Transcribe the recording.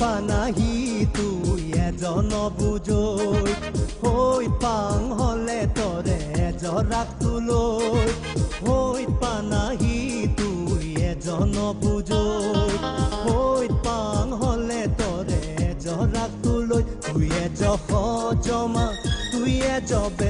পানাহি তুই এজন বুজৈ হৈ পাং হলে তৰে এজৰাক তুলৈ। হৈ পানাহি তুই এজন বুজৈ হৈ পাং হলে তৰে এজৰাক তুলৈ। তুই এজ জমা তুই এজে